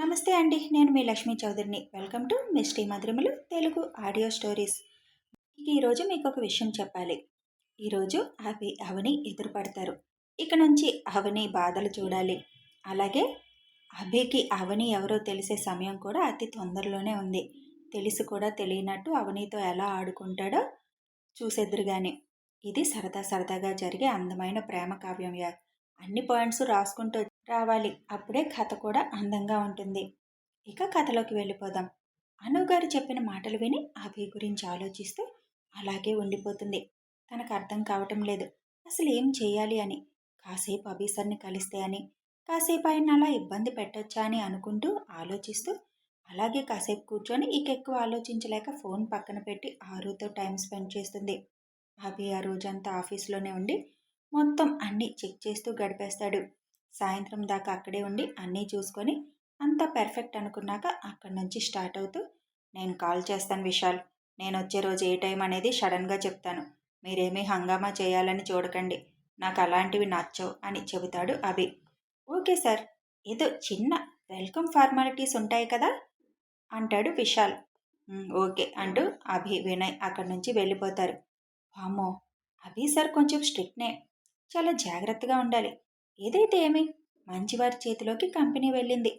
నమస్తే అండి నేను మీ లక్ష్మీ చౌదరిని. వెల్కమ్ టు మిస్టీ మధురములు తెలుగు ఆడియో స్టోరీస్. ఈరోజు మీకు ఒక విషయం చెప్పాలి. ఈరోజు అవి అవని ఎదురుపడతారు. ఇక నుంచి అవని బాధలు చూడాలి. అలాగే అభికి అవని ఎవరో తెలిసే సమయం కూడా అతి తొందరలోనే ఉంది. తెలిసి కూడా తెలియనట్టు అవనితో ఎలా ఆడుకుంటాడో చూసేద్దరు ఇది సరదా సరదాగా జరిగే అందమైన ప్రేమ కావ్యం అన్ని పాయింట్స్ రాసుకుంటూ రావాలి. అప్పుడే కథ కూడా అందంగా ఉంటుంది. ఇక కథలోకి వెళ్ళిపోదాం. అను గారు చెప్పిన మాటలు విని అభి గురించి ఆలోచిస్తూ అలాగే ఉండిపోతుంది. తనకు అర్థం కావటం లేదు. అసలు ఏం చేయాలి అని? కాసేపు అభిసర్ని కలిస్తే అని? కాసేపు ఆయన అలా ఇబ్బంది పెట్టొచ్చా అని అనుకుంటూ ఆలోచిస్తూ అలాగే కాసేపు కూర్చొని ఇక ఎక్కువ ఆలోచించలేక ఫోన్ పక్కన పెట్టి ఆరుతో టైం స్పెండ్ చేస్తుంది. అభి ఆ రోజంతా ఆఫీస్లోనే ఉండి మొత్తం అన్నీ చెక్ చేస్తూ గడిపేస్తాడు. సాయంత్రం దాకా అక్కడే ఉండి అన్నీ చూసుకొని అంతా పెర్ఫెక్ట్ అనుకున్నాక అక్కడి నుంచి స్టార్ట్ అవుతూ నేను కాల్ చేస్తాను విశాల్. నేను వచ్చే రోజు ఏ టైం అనేది సడన్గా చెప్తాను. మీరేమీ హంగామా చేయాలని చూడకండి. నాకు అలాంటివి నచ్చవు అని చెబుతాడు అభి. Okay sir. ఏదో చిన్న వెల్కమ్ ఫార్మాలిటీస్ ఉంటాయి కదా అంటాడు విశాల్. ఓకే అంటూ అభి వినయ్ అక్కడి నుంచి వెళ్ళిపోతారు. వామో అభి సార్ కొంచెం స్ట్రిక్ట్నే. చాలా జాగ్రత్తగా ఉండాలి. ఏదైతే ఏమి మంచివారి చేతిలోకి కంపెనీ వెళ్ళింది.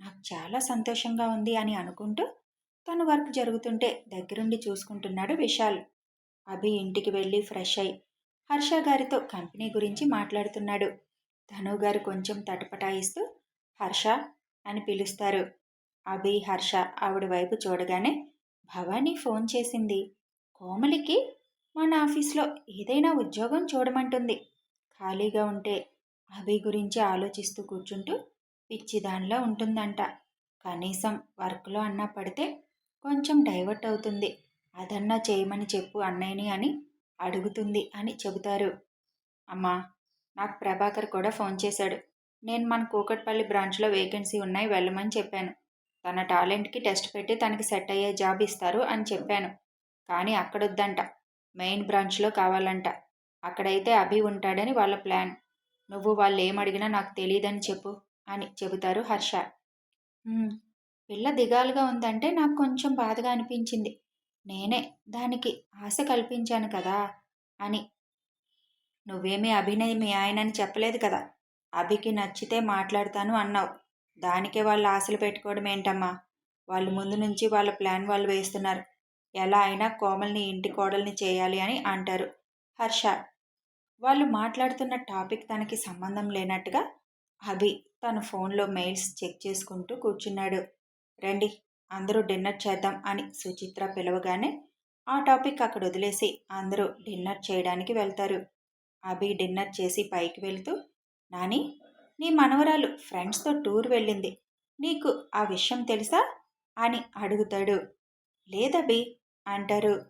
నాకు చాలా సంతోషంగా ఉంది అని అనుకుంటూ తన వర్క్ జరుగుతుంటే దగ్గరుండి చూసుకుంటున్నాడు విశాల్. అభి ఇంటికి వెళ్ళి ఫ్రెష్ అయి హర్ష గారితో కంపెనీ గురించి మాట్లాడుతున్నాడు. ధను గారు కొంచెం తటపటాయిస్తూ హర్ష అని పిలుస్తారు. అభి హర్ష ఆవిడ వైపు చూడగానే భవానీ ఫోన్ చేసింది. కోమలికి మన ఆఫీస్లో ఏదైనా ఉద్యోగం చూడమంటుంది. ఖాళీగా ఉంటే అభి గురించి ఆలోచిస్తూ కూర్చుంటూ పిచ్చి దానిలో ఉంటుందంట. కనీసం వర్క్లో అన్నా పడితే కొంచెం డైవర్ట్ అవుతుంది. అదన్నా చేయమని చెప్పు అన్నయ్యని అని అడుగుతుంది అని చెబుతారు. అమ్మా నాకు ప్రభాకర్ కూడా ఫోన్ చేశాడు. నేను మన కూకట్పల్లి బ్రాంచ్లో వేకెన్సీ ఉన్నాయి వెళ్ళమని చెప్పాను. తన టాలెంట్కి టెస్ట్ పెట్టి తనకి సెట్ అయ్యే జాబ్ ఇస్తారు అని చెప్పాను. కానీ అక్కడొద్దంట. మెయిన్ బ్రాంచ్లో కావాలంట. అక్కడైతే అభి ఉంటాడని వాళ్ళ ప్లాన్. నువ్వు వాళ్ళు ఏమడిగినా నాకు తెలియదని చెప్పు అని చెబుతారు హర్ష. పిల్ల దిగాలుగా ఉందంటే నాకు కొంచెం బాధగా అనిపించింది. నేనే దానికి ఆశ కల్పించాను కదా అని. నువ్వేమీ అభినయ్ మీ ఆయనని చెప్పలేదు కదా. అభికి నచ్చితే మాట్లాడతాను అన్నావు. దానికే వాళ్ళు ఆశలు పెట్టుకోవడం ఏంటమ్మా? వాళ్ళు ముందు నుంచి వాళ్ళ ప్లాన్ వాళ్ళు వేస్తున్నారు. ఎలా అయినా కోమల్ని ఇంటి కోడల్ని చేయాలి అని అంటారు. హర్ష. వాళ్ళు మాట్లాడుతున్న టాపిక్ తనకి సంబంధం లేనట్టుగా అభి తన ఫోన్లో మెయిల్స్ చెక్ చేసుకుంటూ కూర్చున్నాడు. రండి అందరూ డిన్నర్ చేద్దాం అని సుచిత్ర పిలవగానే ఆ టాపిక్ అక్కడ వదిలేసి అందరూ డిన్నర్ చేయడానికి వెళ్తారు. అభి డిన్నర్ చేసి పైకి వెళ్తూ నాని నీ మనవరాలు ఫ్రెండ్స్తో టూర్ వెళ్ళింది. నీకు ఆ విషయం తెలుసా? అని అడుగుతాడు. లేదభి అంటారు.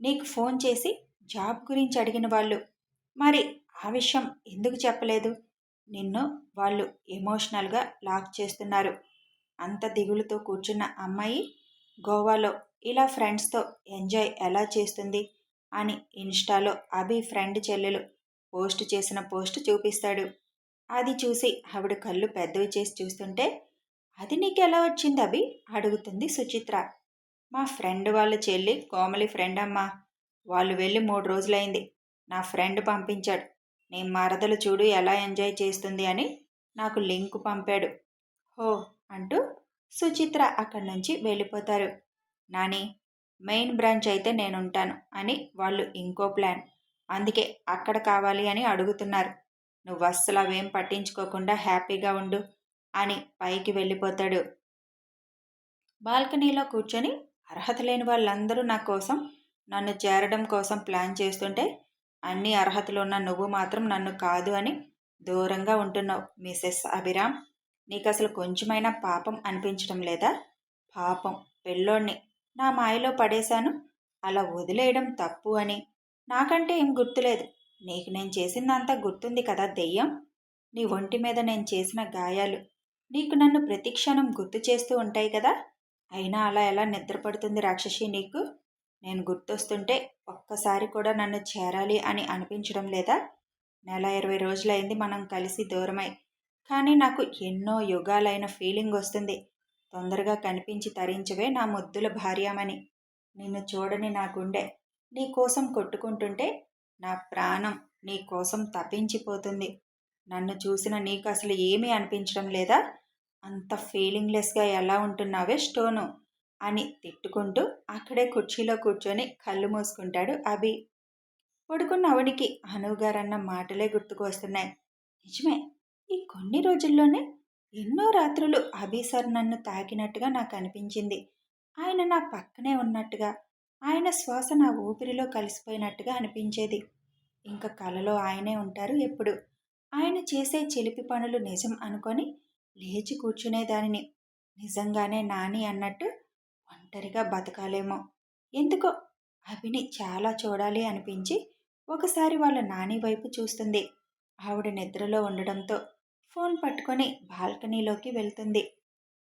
నీకు ఫోన్ చేసి జాబ్ గురించి అడిగిన వాళ్ళు మరి ఆ విషయం ఎందుకు చెప్పలేదు? నిన్ను వాళ్ళు ఎమోషనల్గా లాక్ చేస్తున్నారు. అంత దిగులుతో కూర్చున్న అమ్మాయి గోవాలో ఇలా ఫ్రెండ్స్తో ఎంజాయ్ ఎలా చేస్తుంది? అని ఇన్స్టాలో అభి ఫ్రెండ్ చెల్లెలు పోస్ట్ చేసిన పోస్ట్ చూపిస్తాడు. అది చూసి ఆవిడ కళ్ళు పెద్దవి చేసి చూస్తుంటే అది నీకు ఎలా వచ్చింది అభి? అడుగుతుంది సుచిత్ర. మా ఫ్రెండ్ వాళ్ళ చెల్లి కోమలి ఫ్రెండ్ అమ్మా వాళ్ళు వెళ్ళి మూడు రోజులైంది. నా ఫ్రెండ్ పంపించాడు. నీ మరదలు చూడు ఎలా ఎంజాయ్ చేస్తుంది అని నాకు లింక్ పంపాడు. హో అంటూ సుచిత్ర అక్కడి నుంచి వెళ్ళిపోతారు. నాని మెయిన్ బ్రాంచ్ అయితే నేనుంటాను అని వాళ్ళు ఇంకో ప్లాన్. అందుకే అక్కడ కావాలి అని అడుగుతున్నారు. నువ్వు అస్సలు అవేం పట్టించుకోకుండా హ్యాపీగా ఉండు అని పైకి వెళ్ళిపోతాడు. బాల్కనీలో కూర్చొని అర్హత లేని వాళ్ళందరూ నా కోసం నన్ను చేరడం కోసం ప్లాన్ చేస్తుంటే అన్ని అర్హతలు ఉన్న నువ్వు మాత్రం నన్ను కాదు అని దూరంగా ఉంటున్నావు మిసెస్ అభిరామ్. నీకు అసలు కొంచెమైనా పాపం అనిపించడం లేదా? పాపం పెళ్ళోణ్ణి నా మాయలో పడేశాను. అలా వదిలేయడం తప్పు అని. నాకంటే ఏం గుర్తులేదు. నీకు నేను చేసిందంతా గుర్తుంది కదా దెయ్యం? నీ ఒంటి మీద నేను చేసిన గాయాలు. నీకు నన్ను ప్రతిక్షణం గుర్తు చేస్తూ ఉంటాయి కదా? అయినా అలా ఎలా నిద్రపడుతుంది రాక్షసి నీకు? నేను గుర్తొస్తుంటే ఒక్కసారి కూడా నన్ను చేరాలి అని అనిపించడం లేదా? నెల ఇరవై రోజులైంది మనం కలిసి దూరమై. కానీ నాకు ఎన్నో యుగాలైన ఫీలింగ్ వస్తుంది. తొందరగా కనిపించి తరించవే నా ముద్దుల భార్యామని. నిన్ను చూడని నా గుండె నీ కోసం కొట్టుకుంటుంటే నా ప్రాణం నీ కోసం తప్పించిపోతుంది. నన్ను చూసిన నీకు అసలు ఏమీ అనిపించడం లేదా? అంత ఫీలింగ్లెస్గా ఎలా ఉంటున్నావే స్టోను? అని తిట్టుకుంటూ అక్కడే కుర్చీలో కూర్చొని కళ్ళు మూసుకుంటాడు అభి. పడుకున్న అవనికి అనువుగారన్న మాటలే గుర్తుకు వస్తున్నాయి నిజమే ఈ కొన్ని రోజుల్లోనే ఎన్నో రాత్రులు అభి సార్ నన్ను తాకినట్టుగా నాకు అనిపించింది ఆయన నా పక్కనే ఉన్నట్టుగా ఆయన శ్వాస నా ఊపిరిలో కలిసిపోయినట్టుగా అనిపించేది. ఇంకా కలలో ఆయనే ఉంటారు ఎప్పుడు? ఆయన చేసే చిలిపి పనులు నిజం అనుకొని లేచి కూర్చునేదానిని. నిజంగానే నాని అన్నట్టు ఒంటరిగా బతకాలేమో. ఎందుకో? అభిని చాలా చూడాలి అనిపించి ఒకసారి వాళ్ళ నాని వైపు చూస్తుంది. ఆవిడ నిద్రలో ఉండడంతో ఫోన్ పట్టుకొని బాల్కనీలోకి వెళ్తుంది.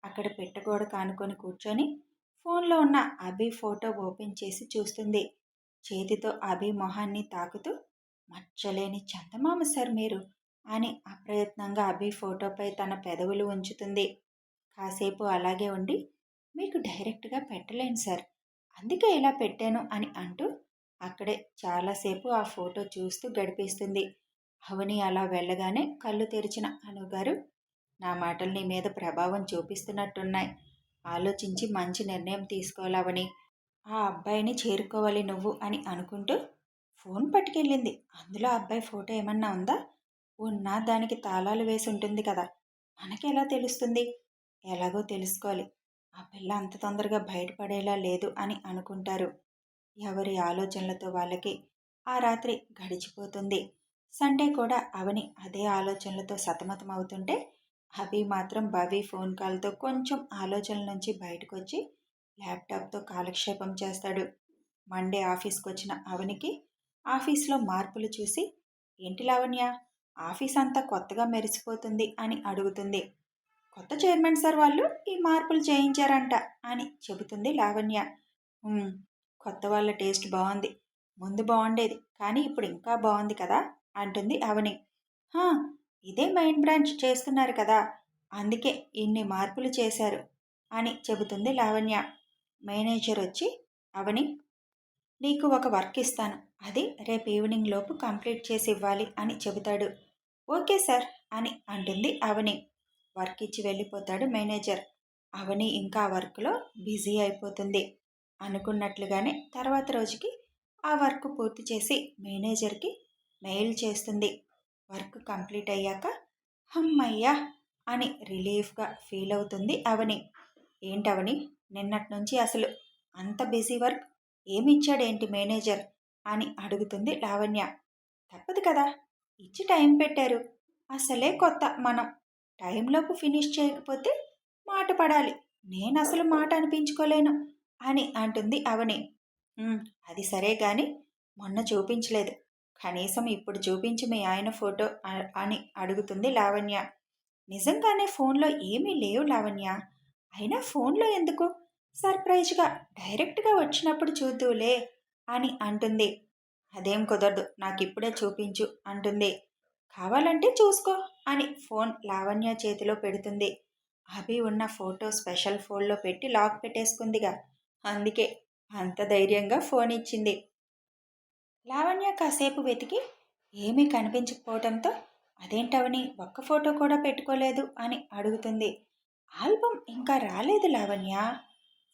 అక్కడ పెట్టగోడ కానుకొని కూర్చొని ఫోన్లో ఉన్న అభి ఫోటో ఓపెన్ చేసి చూస్తుంది. చేతితో అభి మొహాన్ని తాకుతూ మచ్చలేని చందమామ సార్ మీరు అని అప్రయత్నంగా అభి ఫోటోపై తన పెదవులు ఉంచుతుంది. కాసేపు అలాగే ఉండి మీకు డైరెక్ట్గా పెట్టలేను సార్. అందుకే ఇలా పెట్టాను అని అంటూ అక్కడే చాలాసేపు ఆ ఫోటో చూస్తూ గడిపేస్తుంది. అవని అలా వెళ్ళగానే కళ్ళు తెరిచిన అనుగారు నా మాటలు నీ మీద ప్రభావం చూపిస్తున్నట్టున్నాయి. ఆలోచించి మంచి నిర్ణయం తీసుకోవాలవని ఆ అబ్బాయిని చేరుకోవాలి నువ్వు అని అనుకుంటూ ఫోన్ పట్టుకెళ్ళింది. అందులో అబ్బాయి ఫోటో ఏమన్నా ఉందా? ఉన్నా దానికి తాళాలు వేసి ఉంటుంది కదా. మనకి ఎలా తెలుస్తుంది? ఎలాగో తెలుసుకోవాలి. ఆ పిల్ల అంత తొందరగా బయటపడేలా లేదు అని అనుకుంటారు. ఎవరి ఆలోచనలతో వాళ్ళకి ఆ రాత్రి గడిచిపోతుంది. సండే కూడా అవని అదే ఆలోచనలతో సతమతం అవుతుంటే అభి మాత్రం భవి ఫోన్ కాల్తో కొంచెం ఆలోచనల నుంచి బయటకు వచ్చి ల్యాప్టాప్తో కాలక్షేపం చేస్తాడు. మండే ఆఫీస్కి వచ్చిన అవనికి ఆఫీస్లో మార్పులు చూసి ఏంటి లావణ్య ఆఫీస్ అంతా కొత్తగా మెరిసిపోతుంది అని అడుగుతుంది. కొత్త చైర్మన్ సార్ వాళ్ళు ఈ మార్పులు చేయించారంట అని చెబుతుంది లావణ్య. కొత్త వాళ్ళ టేస్ట్ బాగుంది ముందు బాగుండేది కానీ ఇప్పుడు ఇంకా బాగుంది కదా అంటుంది అవని. ఇదే మైండ్ బ్రాంచ్ చేస్తున్నారు కదా అందుకే ఇన్ని మార్పులు చేశారు అని చెబుతుంది లావణ్య. మేనేజర్ వచ్చి అవని నీకు ఒక వర్క్ ఇస్తాను అది రేపు ఈవినింగ్ లోపు కంప్లీట్ చేసి ఇవ్వాలి అని చెబుతాడు. ఓకే సార్ అని అంటుంది అవని. వర్క్ ఇచ్చి వెళ్ళిపోతాడు మేనేజర్. అవని ఇంకా వర్క్లో బిజీ అయిపోతుంది అనుకున్నట్లుగానే తర్వాత రోజుకి ఆ వర్క్ పూర్తి చేసి మేనేజర్కి మెయిల్ చేస్తుంది. వర్క్ కంప్లీట్ అయ్యాక హమ్మయ్యా! అని రిలీఫ్గా ఫీల్ అవుతుంది అవని. ఏంటవని? నిన్నటి నుంచి అసలు అంత బిజీ వర్క్ ఏమిచ్చాడేంటి మేనేజర్? అని అడుగుతుంది లావణ్య. తప్పదు కదా! ఇచ్చి టైం పెట్టారు. అసలే కొత్త మనం. టైంలోపు ఫినిష్ చేయకపోతే మాట పడాలి. నేను అసలు మాట అనిపించుకోలేను అని అంటుంది అవని. అది సరే కానీ మొన్న చూపించలేదు. కనీసం ఇప్పుడు చూపించి మీ ఆయన ఫోటో అని అడుగుతుంది లావణ్య. నిజంగానే ఫోన్లో ఏమీ లేవు లావణ్య. అయినా ఫోన్లో ఎందుకు? సర్ప్రైజ్గా డైరెక్ట్గా వచ్చినప్పుడు చూద్దులే అని అంటుంది. అదేం కుదరదు నాకు ఇప్పుడే చూపించు అంటుంది. కావాలంటే చూసుకో అని ఫోన్ లావణ్య చేతిలో పెడుతుంది. అభి ఉన్న ఫోటో స్పెషల్ ఫోన్లో పెట్టి లాక్ పెట్టేసుకుందిగా. అందుకే అంత ధైర్యంగా ఫోన్ ఇచ్చింది. లావణ్య కాసేపు వెతికి ఏమీ కనిపించకపోవడంతో అదేంటవని ఒక్క ఫోటో కూడా పెట్టుకోలేదు అని అడుగుతుంది. ఆల్బమ్ ఇంకా రాలేదు లావణ్య.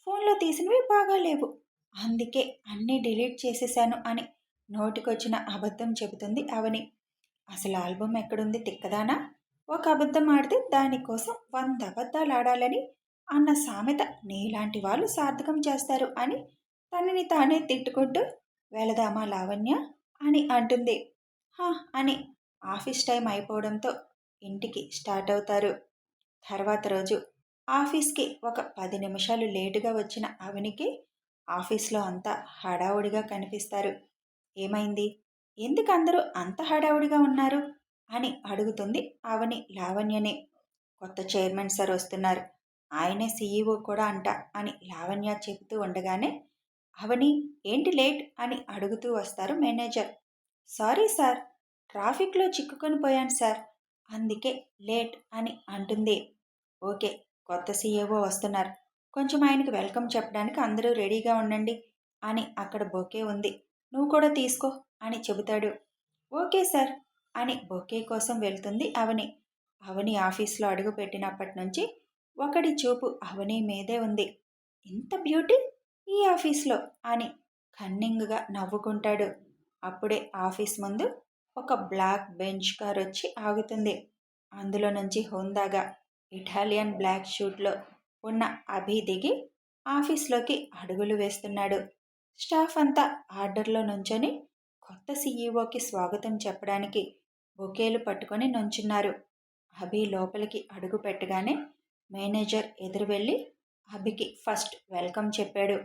ఫోన్లో తీసినవి బాగాలేవు అందుకే అన్నీ డిలీట్ చేసేశాను అని నోటికొచ్చిన అబద్ధం చెబుతుంది అవని. అసలు ఆల్బమ్ ఎక్కడుంది? తిక్కదానా? ఒక అబద్ధం ఆడితే దానికోసం వంద అబద్ధాలు ఆడాలని అన్న సామెత నీలాంటి వాళ్ళు సార్థకం చేస్తారు అని తనని తానే తిట్టుకుంటూ వెళదామా లావణ్య? అని అంటుంది. హా అని ఆఫీస్ టైం అయిపోవడంతో ఇంటికి స్టార్ట్ అవుతారు. తర్వాత రోజు ఆఫీస్కి ఒక పది నిమిషాలు లేటుగా వచ్చిన అవనికి ఆఫీస్లో అంతా హడావుడిగా కనిపిస్తారు. ఏమైంది? ఎందుకు అందరూ అంత హడావుడిగా ఉన్నారు? అని అడుగుతుంది అవని లావణ్యని. కొత్త చైర్మన్ సార్ వస్తున్నారు. ఆయనే సీఈఓ కూడా అంట అని లావణ్య చెబుతూ ఉండగానే అవని ఏంటి లేట్? అని అడుగుతూ వస్తారు మేనేజర్. సారీ సార్ ట్రాఫిక్లో చిక్కుకొని పోయాను సార్. అందుకే లేట్ అని అంటుంది. ఓకే కొత్త సీఏఓ వస్తున్నారు. కొంచెం ఆయనకి వెల్కమ్ చెప్పడానికి అందరూ రెడీగా ఉండండి అని అక్కడ బొకే ఉంది. నువ్వు కూడా తీసుకో అని చెబుతాడు. ఓకే సార్ అని బొకే కోసం వెళ్తుంది అవని. అవని ఆఫీస్లో అడుగుపెట్టినప్పటి నుంచి ఒకటి చూపు అవని మీదే ఉంది. ఇంత బ్యూటీ ఈ ఆఫీస్లో అని కన్నింగ్గా నవ్వుకుంటాడు. అప్పుడే ఆఫీస్ ముందు ఒక బ్లాక్ బెంచ్ కార్ వచ్చి ఆగుతుంది. అందులో నుంచి హుందాగా ఇటాలియన్ బ్లాక్ షూట్లో ఉన్న అభి దిగి ఆఫీస్లోకి అడుగులు వేస్తున్నాడు. స్టాఫ్ అంతా ఆర్డర్లో నుంచొని కొత్త సీఈఓకి స్వాగతం చెప్పడానికి బొకేలు పట్టుకొని నుంచున్నారు. అభి లోపలికి అడుగు పెట్టగానే మేనేజర్ ఎదురు వెళ్ళి అభికి ఫస్ట్ వెల్కమ్ చెప్పాడు.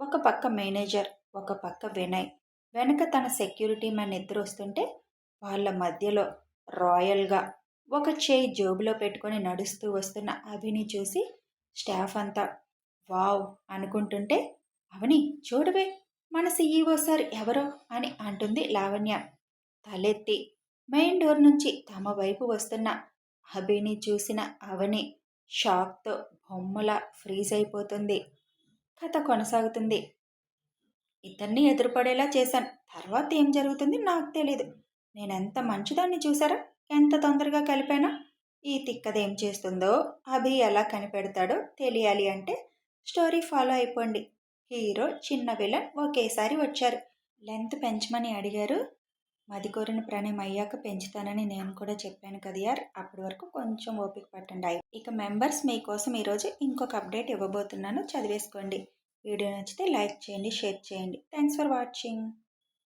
ఒక పక్క మేనేజర్ ఒక పక్క వినయ్. వెనక తన సెక్యూరిటీ మ్యాన్ ఎదురు వస్తుంటే వాళ్ళ మధ్యలో రాయల్గా ఒక చేయి జోబులో పెట్టుకొని నడుస్తూ వస్తున్న అభిని చూసి స్టాఫ్ అంతా వావ్ అనుకుంటుంటే అవని చూడవే మన సీఈఓ సార్ ఎవరు? అని అంటుంది లావణ్య. తలెత్తి. మెయిన్ డోర్ నుంచి తమ వైపు వస్తున్న అభిని చూసిన అవని షాక్తో బొమ్మల ఫ్రీజ్ అయిపోతుంది. కథ కొనసాగుతుంది. ఇద్దరిని ఎదురుపడేలా చేశాను. తర్వాత ఏం జరుగుతుంది నాకు తెలీదు. నేనెంత మంచిదాన్ని చూసారా ఎంత తొందరగా కలిపానా? ఈ తిక్కదేం చేస్తుందో అభి ఎలా కనిపెడతాడో తెలియాలి అంటే స్టోరీ ఫాలో అయిపోండి. హీరో చిన్న విలన్ ఒకేసారి వచ్చారు. లెంత్ పెంచమని అడిగారు. మది కోరిన ప్రాణం అయ్యాక పెంచుతానని నేను కూడా చెప్పాను కదా యార్ అప్పటి వరకు కొంచెం ఓపిక పట్టండి. ఇక మెంబర్స్ మీకోసం ఈరోజు ఇంకొక అప్డేట్ ఇవ్వబోతున్నాను. చదివేసుకోండి. వీడియో నచ్చితే లైక్ చేయండి షేర్ చేయండి. Thanks for watching.